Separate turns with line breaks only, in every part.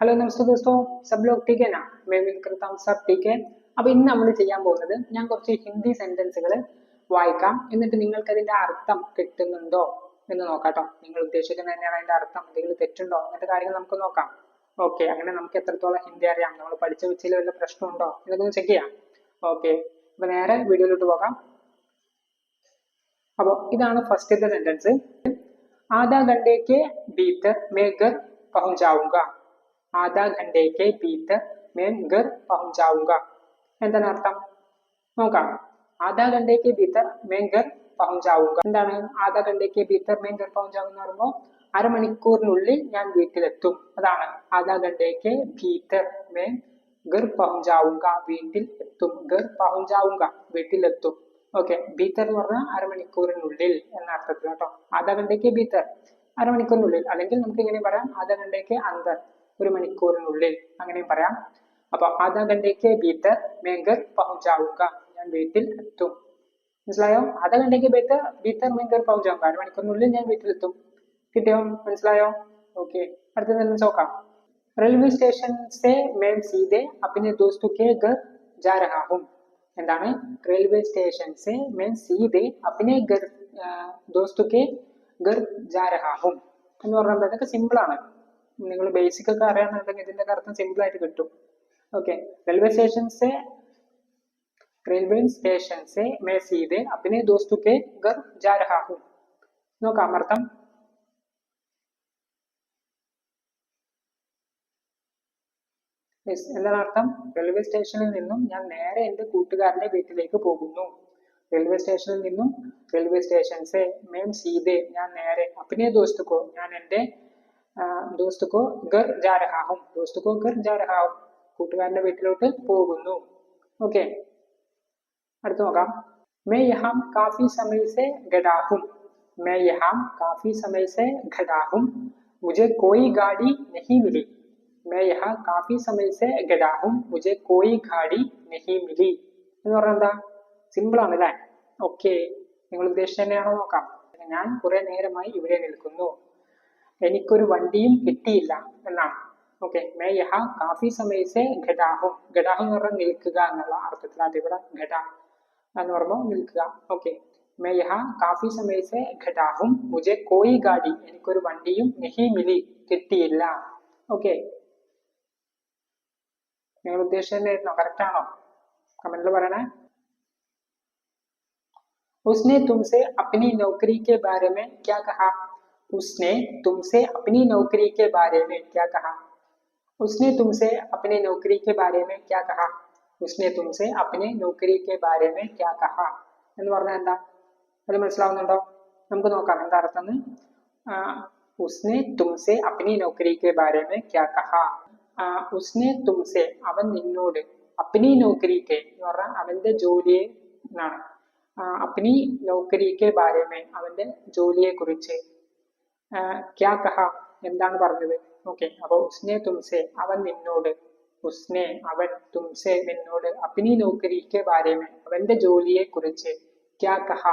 Hello നമസ്തേ ദോസ്തോ. സബ് ലോഗ് ടീക്ക് ആണ് മേ വിൽക്രതാം സബ് ടീക്ക്. അപ്പോൾ ഇന്ന് നമ്മൾ ചെയ്യാൻ പോകുന്നത് ഞാൻ കുറച്ച് ഹിന്ദി സെന്റൻസുകൾ വായിക്കാം. എന്നിട്ട് നിങ്ങൾക്ക് അതിന്റെ അർത്ഥം കിട്ടുന്നുണ്ടോ എന്ന് നോക്കാട്ടോ. നിങ്ങൾ ഉദ്ദേശിക്കുന്ന തന്നെയാണ് അതിന്റെ അർത്ഥം. എന്തെങ്കിലും തെറ്റുണ്ടോ? അങ്ങനത്തെ കാര്യങ്ങൾ നമുക്ക് നോക്കാം. ഓക്കെ അങ്ങനെ നമുക്ക് എത്രത്തോളം ഹിന്ദി അറിയാം? നമ്മൾ പഠിച്ച വെച്ചതിൽ വല്ല പ്രശ്നമുണ്ടോ? എന്നൊക്കെ ഒന്ന് ചെക്ക് ചെയ്യാം. ഓക്കെ അപ്പോൾ നേരെ വീഡിയോയിലോട്ട് പോകാം. അപ്പോൾ ഇതാണ് ഫസ്റ്റത്തെ സെന്റൻസ് ആധാ ഘണ്ടയ്ക്ക് ഭീത്തർ മേഘർ പഹുഞ്ചാവുക घर पहुंच जाऊंगा ആധാ घंटे के भीतर मैं घर पहुंच जाऊंगा എന്താണ് അർത്ഥം നോക്കാം ആധാ घंटे के भीतर मैं घर पहुंच जाऊंगा എന്താണ് ആധാ घंटे के भीतर मैं घर पहुंच जाऊंगा എന്ന് പറയുമ്പോൾ അരമണിക്കൂറിനുള്ളിൽ ഞാൻ വീട്ടിലെത്തും അതാണ് ആധാ घंटे के भीतर मैं घर पहुंच जाऊंगा വീട്ടിൽ എത്തും घर पहुंच जाऊंगा വീട്ടിലെത്തും ഓക്കെ ഭീത്തർ എന്ന് പറഞ്ഞാൽ അരമണിക്കൂറിനുള്ളിൽ എന്ന അർത്ഥത്തിൽ കേട്ടോ ആധാ ഘണ്ടയ്ക്ക് ഭീത്തർ അരമണിക്കൂറിനുള്ളിൽ അല്ലെങ്കിൽ നമുക്ക് ഇങ്ങനെ പറയാം ആധാ ഘണ്ടയ്ക്ക് അന്തർ ഒരു മണിക്കൂറിനുള്ളിൽ അങ്ങനെ പറയാം. അപ്പൊ ആധാ ഘണ്ടയ്ക്ക് ബീറ്റർ മേങ്കർ പഹുചാവുക ഞാൻ വീട്ടിൽ എത്തും. മനസ്സിലായോ? ആധാ ഘണ്ടയ്ക്ക് ബീറ്റർ ബീറ്റർ മേങ്കർ പഹുചാവുക ഒരു മണിക്കൂറിനുള്ളിൽ ഞാൻ വീട്ടിൽ എത്തും. കിട്ടിയോ? മനസ്സിലായോ? ഓക്കെ. അടുത്തത് തന്നെ നോക്കാം. റെയിൽവേ സ്റ്റേഷൻ സേ മേം സീതെ അപ്പിനെ ദോസ്തു കെ ഗർ ജാ രഹാ ഹും. എന്താണ്? റെയിൽവേ സ്റ്റേഷൻ സേ മേം സീതെ അപ്പിനെ ഗർ ദോസ്തു കെ ഗർ ജാ രഹാ ഹും. എന്ന് പറഞ്ഞാൽ അതൊക്കെ സിമ്പിൾ ആണ്. നിങ്ങൾ ബേസിക് ഒക്കെ അറിയാന്നുണ്ടെങ്കിൽ ഇതിന്റെ അർത്ഥം സിമ്പിൾ ആയിട്ട് കിട്ടും ഓക്കെ റെയിൽവേ സ്റ്റേഷൻ से रेलवे स्टेशन से मैं सीधे अपने दोस्तों के घर जा रहा हूँ നോക്കാം അർത്ഥം Yes, എന്താണ് അർത്ഥം റെയിൽവേ സ്റ്റേഷനിൽ നിന്നും ഞാൻ നേരെ എൻ്റെ കൂട്ടുകാരന്റെ വീട്ടിലേക്ക് പോകുന്നു റെയിൽവേ സ്റ്റേഷനിൽ നിന്നും റെയിൽവേ സ്റ്റേഷൻ സെ മേം സീതെ ഞാൻ നേരെ അപ്പനെ ദോസ്തുക്കോ ഞാൻ എൻ്റെ ദോസ്തുക്കോ ഗർ ജാ രഹാ ഹും ദോസ്തുക്കോ ഗർ ജാ രഹാ ഹും കൂട്ടുകാരന്റെ വീട്ടിലോട്ട് പോകുന്നു ഓക്കെ അടുത്ത് നോക്കാം मैं यहाँ काफी समय से गड़ा हूँ मैं यहाँ काफी समय से गड़ा हूँ मुझे कोई गाड़ी नहीं मिली मैं यहाँ काफी समय से गड़ा हूँ मुझे कोई गाड़ी नहीं मिली എന്ന് പറഞ്ഞാൽ എന്താ സിമ്പിൾ ആണ് അല്ലേ ഓക്കെ നിങ്ങൾ ഉദ്ദേശിച്ച തന്നെയാണോ നോക്കാം ഞാൻ കുറെ നേരമായി ഇവിടെ നിൽക്കുന്നു എനിക്കൊരു വണ്ടിയും കിട്ടിയില്ല എന്നാണ് ഓക്കെ മേ യഹ കാഫി സമയസെ ഘടാഹും ഘടാഹം എന്ന് പറഞ്ഞാൽ നിൽക്കുക എന്നുള്ള അർത്ഥത്തിലാണ് ഇവിടെ ഘട എന്ന് പറയുമ്പോൾ നിൽക്കുക ഓക്കെ മേ യഹ കാഫി സമയസെ ഘടാഹും മുജെ കോയി ഗാഡി എനിക്കൊരു വണ്ടിയും നെഹി മിലി കിട്ടിയില്ല ഓക്കെ നിങ്ങൾ ഉദ്ദേശിച്ചത് തന്നെയായിരുന്നോ കറക്റ്റ് ആണോ കമന്റിൽ പറയണേ उसने तुमसे अपनी नौकरी के बारे में क्या कहा उसने तुमसे अपनी नौकरी के बारे में क्या कहा उसने तुमसे अपने नौकरी के बारे में क्या कहा उसने तुमसे अपने नौकरी के बारे में क्या कहा എന്ന് പറഞ്ഞാൽ എന്താ അത് മനസ്സിലാവുന്നുണ്ടോ നമുക്ക് നോക്കാം എന്താ അർത്ഥം എന്ന് ഉസ്നെ തുംസെ അപ്നി നൗക്കരി കെ ബാരെ മേ ക്യാ കഹാ ഉസ്നെ തുംസെ അവൻ നിന്നോട് അപ്നി നൗക്കരി കെ എന്ന് പറഞ്ഞാൽ അവന്റെ ജോലിയെ എന്നാണ് അപ്നി നൗക്കരി കെ ബാരെ മേ അവന്റെ ജോലിയെ കുറിച്ച് ക്യാ കഹ എന്താണ് പറഞ്ഞത്? ഓക്കെ അപ്പോൾ ഉസ്നെ തുംസെ അവൻ നിന്നോട്. ഉസ്നെ അവൻ തുംസെ നിന്നോട് അപ്നി നോക്കരിക്ക് ബാരേമേ അവന്റെ ജോലിയെ കുറിച്ച് ക്യാ കഹ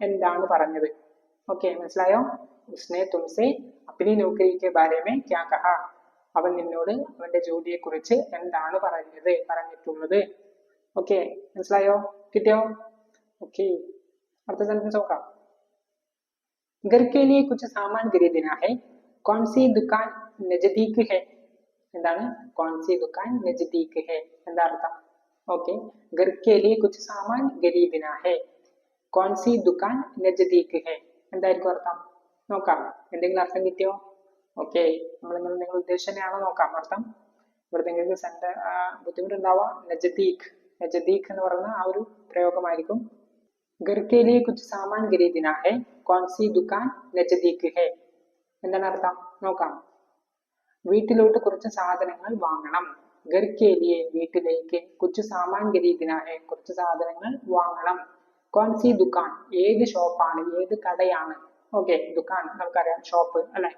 എന്താണ് പറഞ്ഞത്? ഓക്കെ മനസ്സിലായോ? ഉസ്നെ തുംസെ അപ്നി നോക്കരിക്ക് ബാരേമേ ക്യാ കഹ അവൻ നിന്നോട് അവന്റെ ജോലിയെ കുറിച്ച് എന്താണ് പറഞ്ഞത് പറഞ്ഞിട്ടുള്ളത്? ഓക്കെ മനസ്സിലായോ? കിട്ടിയോ? ഓക്കെ അടുത്ത സെന്റൻസ് നോക്കാം. घर के लिए कुछ सामान खरीदना है कौन सी दुकान नजदीक है എന്താണ് कौन सी दुकान नजदीक है എന്താ അർത്ഥം ഓക്കെ घर के लिए कुछ सामान खरीदना है कौन सी दुकान नजदीक है എന്തായിരിക്കും അർത്ഥം നോക്കാം എന്തെങ്കിലും അർത്ഥം കിട്ടിയോ ഓക്കെ നമ്മൾ നിങ്ങൾ നിങ്ങൾ ഉദ്ദേശിച്ചതാണോ നോക്കാം അർത്ഥം ഇവിടെ നിങ്ങൾക്ക് സെന്റർ ബുദ്ധിമുട്ടുണ്ടാവാം നജദീഖ് നജദീഖ് എന്ന് പറയുന്ന ആ ഒരു പ്രയോഗമായിരിക്കും घर के लिए कुछ सामान കോൺസി ദുക്കാൻ ലജതീക്ക് ഹേ എന്താണ് അർത്ഥം? നോക്കാം. വീട്ടിലോട്ട് കുറച്ച് സാധനങ്ങൾ വാങ്ങണം. ഗർക്കേലിയെ വീട്ടിലേക്ക് കുറച്ച് സാമാൻ ഗരീദിനായ കുറച്ച് സാധനങ്ങൾ വാങ്ങണം. കോൺസി ദുക്കാൻ ഏത് ഷോപ്പാണ് ഏത് കടയാണ്? ഓക്കെ ദുക്കാൻ നമുക്കറിയാം ഷോപ്പ് അല്ലെ?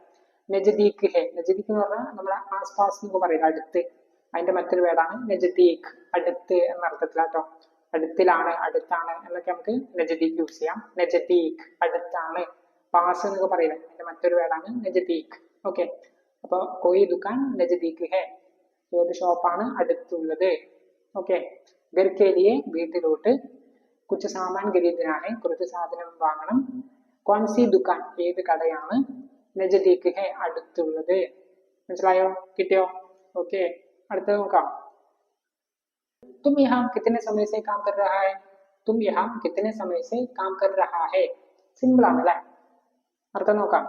നജദീഖ് ഹെ നജദീഖ് എന്ന് പറഞ്ഞാൽ നമ്മളെ ആസ്പാസ് എന്നൊക്കെ പറയുന്നത് അടുത്ത്. അതിന്റെ മറ്റൊരു പേരാണ് നജദീഖ് അടുത്ത് എന്ന അർത്ഥത്തിലാട്ടോ അടുത്തിലാണ് അടുത്താണ് എന്നൊക്കെ നമുക്ക് നെജദീക്ക് യൂസ് ചെയ്യാം. നെജദീക്ക് അടുത്താണ്. പാസ് എന്നൊക്കെ പറയുന്നത് അതിന്റെ മറ്റൊരു വേർഡാണ് നെജദീക്ക് ഓക്കെ അപ്പോൾ കോയി ദുക്കാൻ നെജദീക്ക് ഹെ. ഏത് ഷോപ്പാണ് അടുത്തുള്ളത്? ഓക്കെ ഗർക്കേലിയെ വീട്ടിലോട്ട് കുറച്ച് സാമാൻ ഖരീദനാണ് കുറച്ച് സാധനം വാങ്ങണം. കോൺസി ദുക്കാൻ ഏത് കടയാണ് നജദീക്ക് ഹെ അടുത്തുള്ളത്? മനസ്സിലായോ? കിട്ടിയോ? ഓക്കെ അടുത്തത് നോക്കാം. तुम यहाँ कितने समय से काम कर रहा है तुम यहाँ कितने समय से काम कर रहा है സിമ്പിൾ ആണ് അല്ലേ അർത്ഥം നോക്കാം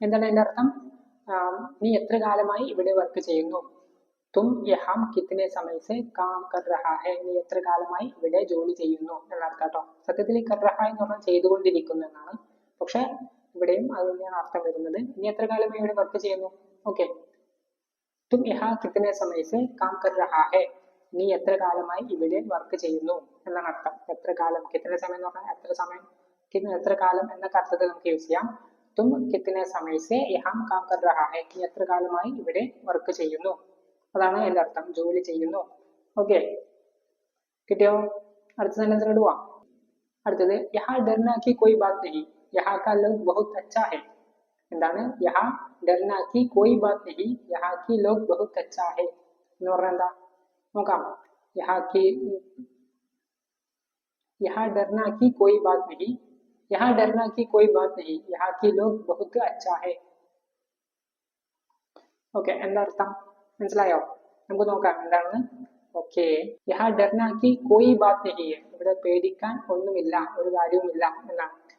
എന്താണ് അതിന്റെ അർത്ഥം ആം, നീ എത്ര കാലമായി ഇവിടെ വർക്ക് ചെയ്യുന്നു തും യഹാം കിത്തനെ സമയസെ കാം കർ റഹാ ഹെ നീ എത്ര കാലമായി ഇവിടെ ജോലി ചെയ്യുന്നു എന്നർത്ഥം കേട്ടോ സത്യത്തിൽ ഈ കർ റഹ എന്ന് പറഞ്ഞാൽ ചെയ്തുകൊണ്ടിരിക്കുന്നു എന്നാണ് പക്ഷെ ഇവിടെയും അത് തന്നെയാണ് അർത്ഥം വരുന്നത് നീ എത്ര കാലമായി ഇവിടെ വർക്ക് ചെയ്യുന്നു ഓക്കെ തും യഹാ കിത്തനെ സമയസെ കാം കർ റഹാ ഹെ നീ എത്ര കാലമായി ഇവിടെ വർക്ക് ചെയ്യുന്നു? എന്നാണ് അർത്ഥം. എത്ര കാലം? കിത്തന സമയം എന്ന് പറഞ്ഞാൽ എത്ര സമയം? കിത്ത- എത്ര കാലം എന്നൊക്കെ അർത്ഥത്തിൽ നമുക്ക് യൂസ് ചെയ്യാം. തും കിത്തനെ സമയസെ യഹാം കാം കർ റഹാ ഹെ. നീ എത്ര കാലമായി ഇവിടെ വർക്ക് ചെയ്യുന്നു? അതാണ് എന്റെ അർത്ഥം. ജോലി ചെയ്യുന്നു. ഓക്കെ കിട്ടിയോ? അടുത്ത സെന്റൻസ് ഇടുവാ അടുത്തത് യഹാ ഡർന കി കോയി ബാത് നഹി. യഹാ കാ ലോഗ് ബഹുത് അച്ഛാ ഹെ. എന്താണ്? യഹാ ഡർന കി കോയി ബാത് നഹി. യഹാ കി ലോഗ് ബഹുത് അച്ഛാ ഹെ. എന്ന് പറഞ്ഞാൽ എന്താ നോക്കാം. യഹാ കി യഹാ ഡർന കി കോയി ബാത് നഹി. യഹാ ഡർന കി കോയി ബാത് നഹി. യഹാ കി ലോഗ് ബഹുത് അച്ഛാ ഹെ. ഓക്കെ എന്താ അർത്ഥം? മനസ്സിലായോ? നമുക്ക് നോക്കാം എന്താണെന്ന് ഓക്കെ. യഹാ ഡർനാക്കി കോയി ബാത് നഹിയെ ഇവിടെ പേടിക്കാൻ ഒന്നുമില്ല ഒരു കാര്യവുമില്ല എന്നാണ്.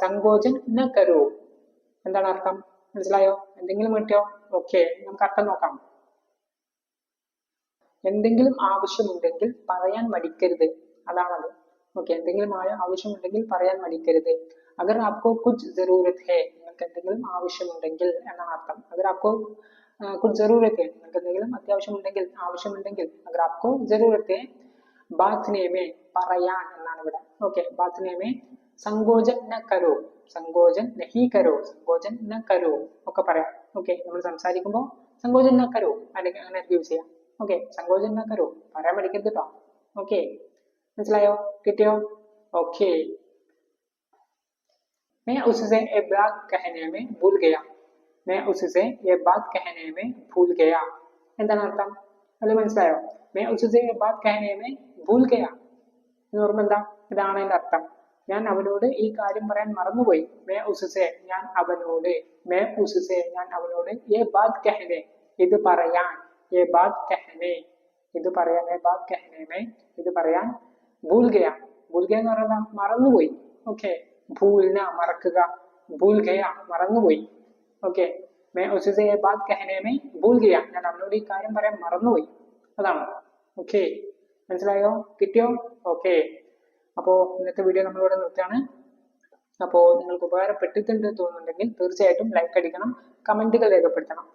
സങ്കോചം ന കരൂ എന്താണ് അർത്ഥം? മനസ്സിലായോ? എന്തെങ്കിലും കിട്ടിയോ? ഓക്കെ നമുക്ക് അർത്ഥം നോക്കാം. എന്തെങ്കിലും ആവശ്യമുണ്ടെങ്കിൽ പറയാൻ മടിക്കരുത്. അതാണത്. ഓക്കെ എന്തെങ്കിലും ആവശ്യമുണ്ടെങ്കിൽ പറയാൻ മടിക്കരുത്. അഗർ ആപ്കോ കുച്ച് ജറൂരത് ഹേ നിങ്ങൾക്ക് എന്തെങ്കിലും ആവശ്യമുണ്ടെങ്കിൽ എന്നാണ് അർത്ഥം. അഗർ ആപ്കോ കുച്ച് ജറൂരത് ഹേ നിങ്ങൾക്ക് എന്തെങ്കിലും അത്യാവശ്യമുണ്ടെങ്കിൽ ആവശ്യമുണ്ടെങ്കിൽ അഗർ ആപ്കോ ജറൂരത് ബാത്ത് നെയ്മേ പറയാൻ എന്നാണ് ഇവിടെ. ഓക്കെ ബാത്ത് നെയ്മേ സങ്കോചൻ ന കരോ സങ്കോചൻ നഹി കരോ സങ്കോചൻ ന കരോ ഒക്കെ പറയാം ഓക്കെ നമ്മൾ സംസാരിക്കുമ്പോൾ സങ്കോചൻ ന കരോ അല്ലെങ്കിൽ അങ്ങനെ യൂസ് ചെയ്യാം ഓക്കെ സങ്കോചൻ ന കരോ പറയാൻ പഠിക്കരുത് കേട്ടോ ഓക്കെ മനസ്സിലായോ കിട്ടിയോ ഓക്കെ मैं उससे ये बात कहने में भूल गया मैं उससे ये बात कहने में भूल गया എന്താണ് അർത്ഥം അത് മനസ്സിലായോ मैं उससे ये बात कहने में भूल गया എന്ന് പറയുമ്പോൾ എന്താ ഇതാണ് അതിന്റെ അർത്ഥം ഞാൻ അവനോട് ഈ കാര്യം പറയാൻ മറന്നുപോയി. മേ ഉസുസെ ഞാൻ അവനോട് മേ ഉസുസെ ഞാൻ അവനോട് ഏ ബാത് കഹനെ ഇത് പറയാൻ ഏ ബാത് കഹനെ ഇത് പറയാൻ ഏ ബാത് കഹനെ മേ ഇത് പറയാൻ ഭൂൽ ഗയ ഭൂൽ ഗയ എന്ന് പറയുന്നത് മറന്നുപോയി. ഓക്കെ ഭൂൽന മറക്കുക ഭൂൽ ഗയ മറന്നുപോയി. ഓക്കെ മേ ഉസുസെ ഏ ബാത് കഹനെ മേ ഭൂൽ ഗയ ഞാൻ അവനോട് ഈ കാര്യം പറയാൻ മറന്നുപോയി. അതാണ്. ഓക്കെ മനസ്സിലായോ? കിട്ടിയോ? ഓക്കെ. അപ്പോൾ ഇന്നത്തെ വീഡിയോ നമ്മളിവിടെ നിർത്തുകയാണ്. അപ്പോൾ നിങ്ങൾക്ക് ഉപകാരപ്പെട്ടിട്ടുണ്ട് തോന്നുന്നുണ്ടെങ്കിൽ തീർച്ചയായിട്ടും ലൈക്ക് അടിക്കണം കമന്റുകൾ രേഖപ്പെടുത്തണം.